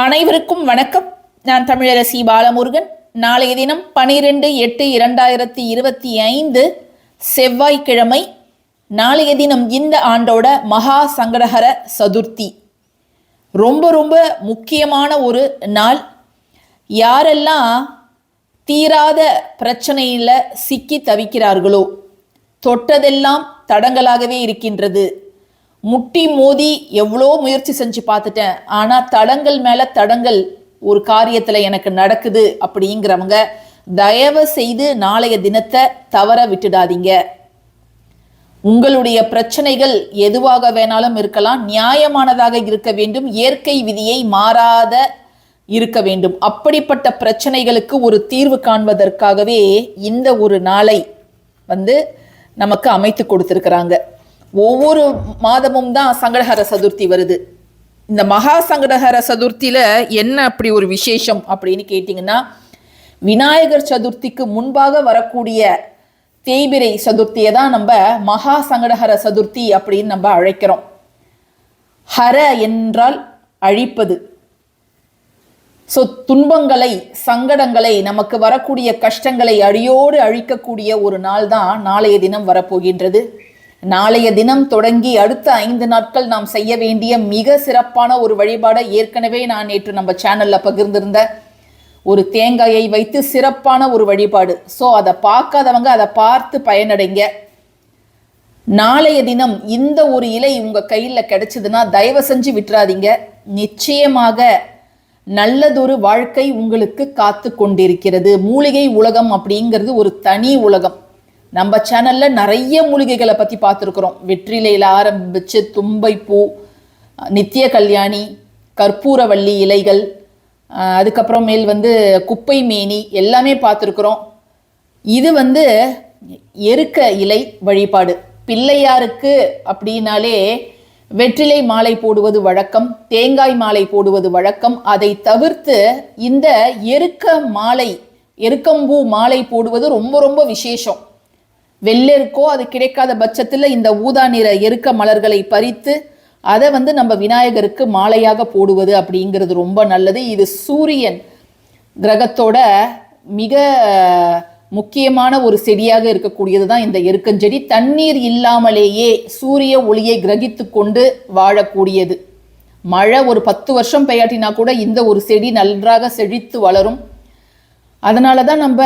அனைவருக்கும் வணக்கம். நான் தமிழரசி பாலமுருகன். நாளைய தினம் பனிரெண்டு எட்டு இரண்டாயிரத்தி இருபத்தி ஐந்து செவ்வாய்க்கிழமை நாளைய தினம் இந்த ஆண்டோட மகா சங்கடகர சதுர்த்தி. ரொம்ப ரொம்ப முக்கியமான ஒரு நாள். யாரெல்லாம் தீராத பிரச்சனையில் சிக்கி தவிக்கிறார்களோ தொட்டதெல்லாம் தடங்களாகவே இருக்கின்றது. முட்டி மோதி எவ்வளோ முயற்சி செஞ்சு பார்த்துட்டேன். ஆனால் தடங்கள் மேலே தடங்கள் ஒரு காரியத்தில் எனக்கு நடக்குது அப்படிங்கிறவங்க தயவு செய்து நாளைய தினத்தை தவற விட்டுடாதீங்க. உங்களுடைய பிரச்சனைகள் எதுவாக வேணாலும் இருக்கலாம் நியாயமானதாக இருக்க வேண்டும் இயற்கை விதியை மாறாத இருக்க வேண்டும். அப்படிப்பட்ட பிரச்சனைகளுக்கு ஒரு தீர்வு காண்பதற்காகவே இந்த ஒரு நாளை வந்து நமக்கு அமைத்து கொடுத்துருக்குறாங்க. ஒவ்வொரு மாதமும் தான் சங்கடஹர சதுர்த்தி வருது. இந்த மகா சங்கடஹர சதுர்த்தியில் என்ன அப்படி ஒரு விசேஷம் அப்படின்னு கேட்டிங்கன்னா விநாயகர் சதுர்த்திக்கு முன்பாக வரக்கூடிய தேய்பிரை சதுர்த்தியை தான் நம்ம மகா சங்கடஹர சதுர்த்தி அப்படின்னு நம்ம அழைக்கிறோம். ஹர என்றால் அழிப்பது. ஸோ துன்பங்களை சங்கடங்களை நமக்கு வரக்கூடிய கஷ்டங்களை அடியோடு அழிக்கக்கூடிய ஒரு நாள் தான் நாளைய தினம் வரப்போகின்றது. நாளைய தினம் தொடங்கி அடுத்த ஐந்து நாட்கள் நாம் செய்ய வேண்டிய மிக சிறப்பான ஒரு வழிபாடை ஏற்கனவே நான் நேற்று நம்ம சேனல்ல பகிர்ந்திருந்த ஒரு தேங்காயை வைத்து சிறப்பான ஒரு வழிபாடு. ஸோ அதை பார்க்காதவங்க அதை பார்த்து பயனடைங்க. நாளைய தினம் இந்த ஒரு இலை உங்க கையில் கிடைச்சதுன்னா தயவு செஞ்சு விட்டுறாதீங்க. நிச்சயமாக நல்லதொரு வாழ்க்கை உங்களுக்கு காத்து கொண்டிருக்கிறது. மூலிகை உலகம் அப்படிங்கிறது ஒரு தனி உலகம். நம்ம சேனல்ல நிறைய மூலிகைகளை பத்தி பார்த்துருக்குறோம். வெற்றிலையில ஆரம்பிச்சு தும்பைப்பூ நித்திய கல்யாணி கற்பூரவள்ளி இலைகள் அதுக்கப்புறமேல் வந்து குப்பை மேனி எல்லாமே பார்த்துருக்குறோம். இது வந்து எருக்க இலை வழிபாடு. பிள்ளையாருக்கு அப்படின்னாலே வெற்றிலை மாலை போடுவது வழக்கம் தேங்காய் மாலை போடுவது வழக்கம். அதை தவிர்த்து இந்த எருக்க மாலை எருக்கம்பூ மாலை போடுவது ரொம்ப ரொம்ப விசேஷம். வெள்ளெருக்கோ அது கிடைக்காத பட்சத்தில் இந்த ஊதா நிற எருக்க மலர்களை பறித்து அதை வந்து நம்ம விநாயகருக்கு மாலையாக போடுவது அப்படிங்கிறது ரொம்ப நல்லது. இது சூரியன் கிரகத்தோட மிக முக்கியமான ஒரு செடியாக இருக்கக்கூடியது தான் இந்த எருக்கஞ்செடி தண்ணீர் இல்லாமலேயே சூரிய ஒளியை கிரகித்து கொண்டு வாழக்கூடியது. மழை ஒரு பத்து வருஷம் பெய்யாட்டினா கூட இந்த ஒரு செடி நன்றாக செழித்து வளரும். அதனால தான் நம்ம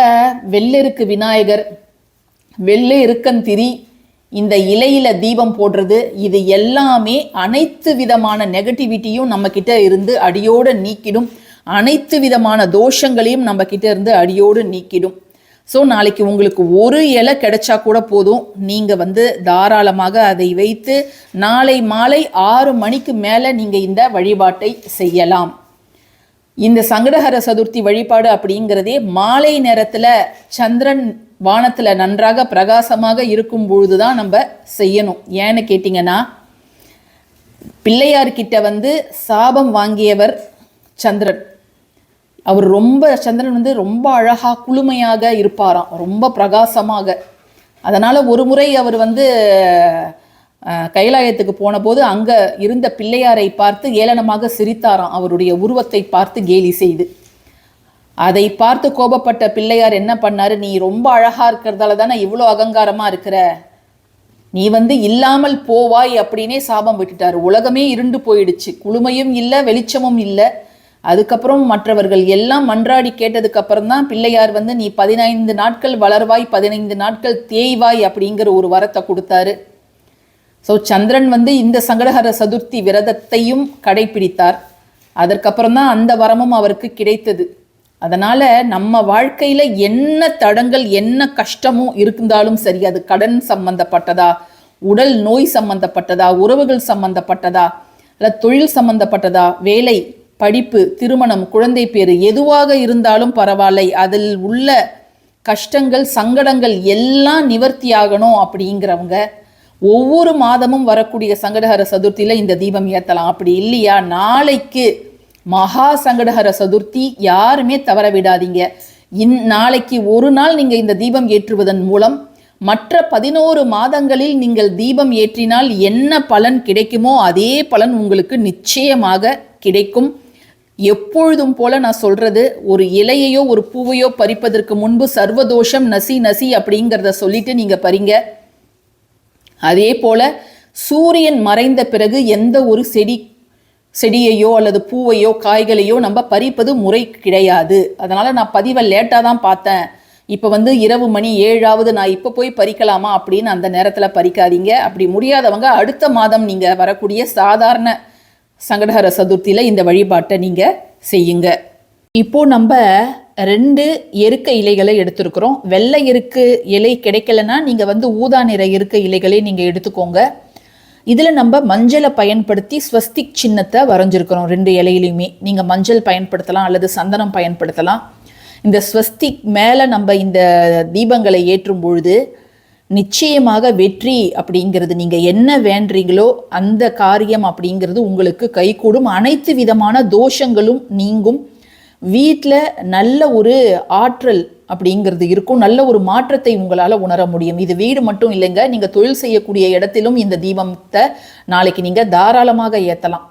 வெள்ளெருக்கு விநாயகர் வெள்ளை இருக்கந்திரி இந்த இலையில தீபம் போடுறது இது எல்லாமே அனைத்து விதமான நெகட்டிவிட்டியும் நம்ம கிட்ட இருந்து அடியோடு நீக்கிடும். அனைத்து விதமான தோஷங்களையும் நம்ம கிட்ட இருந்து அடியோடு நீக்கிடும். ஸோ நாளைக்கு உங்களுக்கு ஒரு இலை கிடைச்சா கூட போதும். நீங்கள் வந்து தாராளமாக அதை வைத்து நாளை மாலை ஆறு மணிக்கு மேலே நீங்கள் இந்த வழிபாட்டை செய்யலாம். இந்த சங்கடஹர சதுர்த்தி வழிபாடு அப்படிங்கிறதே மாலை நேரத்தில் சந்திரன் வானத்தில் நன்றாக பிரகாசமாக இருக்கும் பொழுது தான் நம்ம செய்யணும். ஏன்னு கேட்டிங்கன்னா பிள்ளையார்கிட்ட வந்து சாபம் வாங்கியவர் சந்திரன். அவர் ரொம்ப சந்திரன் வந்து ரொம்ப அழகாக குளுமையாக இருப்பாராம். ரொம்ப பிரகாசமாக. அதனால் ஒரு முறை அவர் வந்து கைலாயத்துக்கு போனபோது அங்கே இருந்த பிள்ளையாரை பார்த்து ஏளனமாக சிரித்தாராம். அவருடைய உருவத்தை பார்த்து கேலி செய்து. அதை பார்த்து கோபப்பட்ட பிள்ளையார் என்ன பண்ணாரு? நீ ரொம்ப அழகா இருக்கிறதால தானே இவ்வளோ அகங்காரமா இருக்கிற? நீ வந்து இல்லாமல் போவாய் அப்படின்னே சாபம் விட்டுட்டாரு. உலகமே இருண்டு போயிடுச்சு. குளுமையும் இல்லை வெளிச்சமும் இல்லை. அதுக்கப்புறம் மற்றவர்கள் எல்லாம் மன்றாடி கேட்டதுக்கு அப்புறம் தான் பிள்ளையார் வந்து நீ பதினைந்து நாட்கள் வளர்வாய் பதினைந்து நாட்கள் தேய்வாய் அப்படிங்கிற ஒரு வரத்தை கொடுத்தாரு. ஸோ சந்திரன் வந்து இந்த சங்கடஹர சதுர்த்தி விரதத்தையும் கடைபிடித்தார். அதற்கப்புறம் தான் அந்த வரமும் அவருக்கு கிடைத்தது. அதனால் நம்ம வாழ்க்கையில் என்ன தடங்கள் என்ன கஷ்டமும் இருந்தாலும் சரி அது கடன் சம்பந்தப்பட்டதா உடல் நோய் சம்பந்தப்பட்டதா உறவுகள் சம்பந்தப்பட்டதா அல்ல தொழில் சம்பந்தப்பட்டதா வேலை படிப்பு திருமணம் குழந்தை பேர் எதுவாக இருந்தாலும் பரவாயில்லை. அதில் உள்ள கஷ்டங்கள் சங்கடங்கள் எல்லாம் நிவர்த்தியாகணும் அப்படிங்கிறவங்க ஒவ்வொரு மாதமும் வரக்கூடிய சங்கடஹர சதுர்த்தியில் இந்த தீபம் ஏற்றலாம் அப்படி இல்லையா? நாளைக்கு மகா சங்கடஹர சதுர்த்தி யாருமே தவற விடாதீங்க. இன் நாளைக்கு ஒரு நாள் நீங்கள் இந்த தீபம் ஏற்றுவதன் மூலம் மற்ற பதினோரு மாதங்களில் நீங்கள் தீபம் ஏற்றினால் என்ன பலன் கிடைக்குமோ அதே பலன் உங்களுக்கு நிச்சயமாக கிடைக்கும். எப்பொழுதும் போல நான் சொல்றது ஒரு இலையையோ ஒரு பூவையோ பறிப்பதற்கு முன்பு சர்வதோஷம் நசி நசி அப்படிங்கிறத சொல்லிட்டு நீங்க பறிங்க. அதே போல சூரியன் மறைந்த பிறகு எந்த ஒரு செடி செடியையோ அல்லது பூவையோ காய்களையோ நம்ம பறிப்பது முறை கிடையாது. அதனால் நான் பதிவை லேட்டாக தான் பார்த்தேன். இப்போ வந்து இரவு மணி ஏழாவது நான் இப்போ போய் பறிக்கலாமா அப்படின்னு அந்த நேரத்தில் பறிக்காதீங்க. அப்படி முடியாதவங்க அடுத்த மாதம் நீங்கள் வரக்கூடிய சாதாரண சங்கடஹர சதுர்த்தியில் இந்த வழிபாட்டை நீங்கள் செய்யுங்க. இப்போ நம்ம ரெண்டு எருக்க இலைகளை எடுத்திருக்கிறோம். வெள்ளை எருக்கு இலை கிடைக்கலன்னா நீங்கள் வந்து ஊதா நிற எருக்க இலைகளே நீங்கள் எடுத்துக்கோங்க. இதில் நம்ம மஞ்சளை பயன்படுத்தி ஸ்வஸ்திக் சின்னத்தை வரைஞ்சிருக்கிறோம். ரெண்டு இலையிலையுமே. நீங்கள் மஞ்சள் பயன்படுத்தலாம் அல்லது சந்தனம் பயன்படுத்தலாம். இந்த ஸ்வஸ்திக் மேலே நம்ம இந்த தீபங்களை ஏற்றும் பொழுது நிச்சயமாக வெற்றி அப்படிங்கிறது நீங்கள் என்ன வேண்டுறீங்களோ அந்த காரியம் அப்படிங்கிறது உங்களுக்கு கைகூடும். அனைத்து விதமான தோஷங்களும் நீங்கும். வீட்டில் நல்ல ஒரு ஆற்றல் அப்படிங்கிறது இருக்கும். நல்ல ஒரு மாற்றத்தை உங்களால் உணர முடியும். இது வீடு மட்டும் இல்லைங்க. நீங்கள் தொழில் செய்யக்கூடிய இடத்திலும் இந்த தீபத்தை நாளைக்கு நீங்கள் தாராளமாக ஏற்றலாம்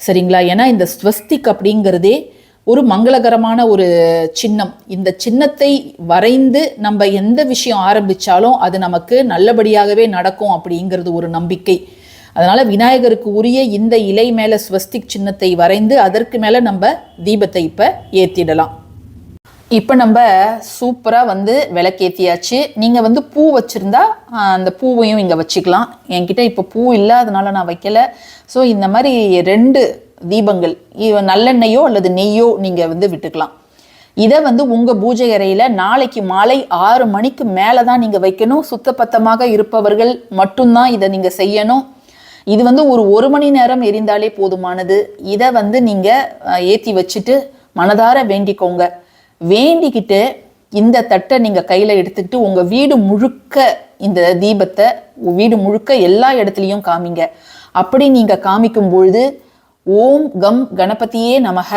சரிங்களா? ஏன்னா இந்த ஸ்வஸ்திக் அப்படிங்கிறதே ஒரு மங்களகரமான ஒரு சின்னம். இந்த சின்னத்தை வரைந்து நம்ம எந்த விஷயம் ஆரம்பிச்சாலும் அது நமக்கு நல்லபடியாகவே நடக்கும் அப்படிங்கிறது ஒரு நம்பிக்கை. அதனால் விநாயகருக்கு உரிய இந்த இலை மேலே ஸ்வஸ்திக் சின்னத்தை வரைந்து அதற்கு மேலே நம்ம தீபத்தை இப்போ ஏற்றிடலாம் இப்போ நம்ம சூப்பராக வந்து விளக்கேற்றியாச்சு நீங்கள் வந்து பூ வச்சுருந்தா அந்த பூவையும் இங்கே வச்சுக்கலாம். என்கிட்ட இப்போ பூ இல்லாதனால நான் வைக்கல. ஸோ இந்த மாதிரி ரெண்டு தீபங்கள் இ- நல்லெண்ணெயோ அல்லது நெய்யோ நீங்கள் வந்து விட்டுக்கலாம். இதை வந்து உங்கள் பூஜை அறையில் நாளைக்கு மாலை ஆறு மணிக்கு மேலே தான் நீங்கள் வைக்கணும். சுத்தப்பத்தமாக இருப்பவர்கள் மட்டும்தான் இதை நீங்கள் செய்யணும். இது வந்து ஒரு ஒரு மணி நேரம் எரிந்தாலே போதுமானது. இதை வந்து நீங்கள் ஏற்றி வச்சுட்டு மனதார வேண்டிக்கோங்க. வேண்டிக்கிட்டு இந்த தட்டை நீங்கள் கையில் எடுத்துக்கிட்டு உங்கள் வீடு முழுக்க இந்த தீபத்தை வீடு முழுக்க எல்லா இடத்துலையும் காமிங்க. அப்படி நீங்கள் காமிக்கும் பொழுது ஓம் கம் கணபதியே நமக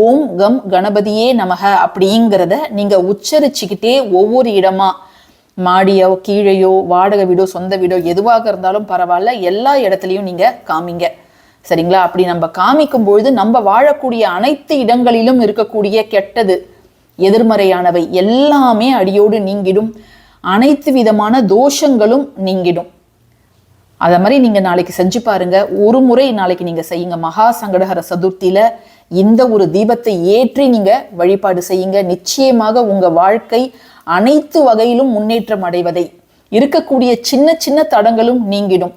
ஓம் கம் கணபதியே நமக அப்படிங்கிறத நீங்கள் உச்சரிச்சுக்கிட்டே ஒவ்வொரு இடமா மாடியோ கீழையோ வாடகை வீடோ சொந்த வீடோ எதுவாக இருந்தாலும் பரவாயில்ல. எல்லா இடத்துலையும் நீங்கள் காமிங்க. சரிங்களா? அப்படி நம்ம காமிக்கும் பொழுது நம்ம வாழக்கூடிய அனைத்து இடங்களிலும் இருக்கக்கூடிய கெட்டது எதிர்மறையானவை எல்லாமே அடியோடு நீங்கிடும். அனைத்து விதமான தோஷங்களும் நீங்கிடும். அதை மாதிரி நீங்கள் நாளைக்கு செஞ்சு பாருங்க. ஒரு முறை நாளைக்கு நீங்கள் செய்யுங்க. மகா சங்கடஹர சதுர்த்தியில இந்த ஒரு தீபத்தை ஏற்றி நீங்க வழிபாடு செய்யுங்க. நிச்சயமாக உங்க வாழ்க்கை அனைத்து வகையிலும் முன்னேற்றம் அடைவதை. இருக்கக்கூடிய சின்ன சின்ன தடங்களும் நீங்கிடும்.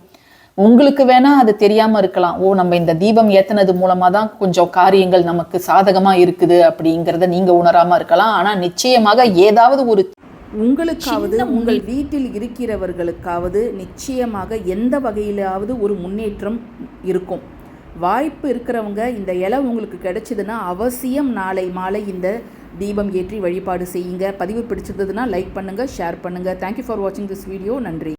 உங்களுக்கு வேணா அது தெரியாம இருக்கலாம். ஓ நம்ம இந்த தீபம் ஏத்துனது மூலமா தான் கொஞ்சம் காரியங்கள் நமக்கு சாதகமா இருக்குது அப்படிங்கிறத நீங்க உணராம இருக்கலாம். ஆனா நிச்சயமாக ஏதாவது ஒரு உங்களுக்காவது உங்கள் வீட்டில் இருக்கிறவர்களுக்காவது நிச்சயமாக எந்த வகையிலாவது ஒரு முன்னேற்றம் இருக்கும். வாய்ப்பு இருக்கிறவங்க இந்த இலை உங்களுக்கு கிடைச்சதுன்னா அவசியம் நாளை மாலை இந்த தீபம் ஏற்றி வழிபாடு செய்யுங்க. பதிவு பிடிச்சிருந்ததுன்னா லைக் பண்ணுங்க ஷேர் பண்ணுங்க. தேங்க்யூ ஃபார் வாட்சிங் திஸ் வீடியோ நன்றி.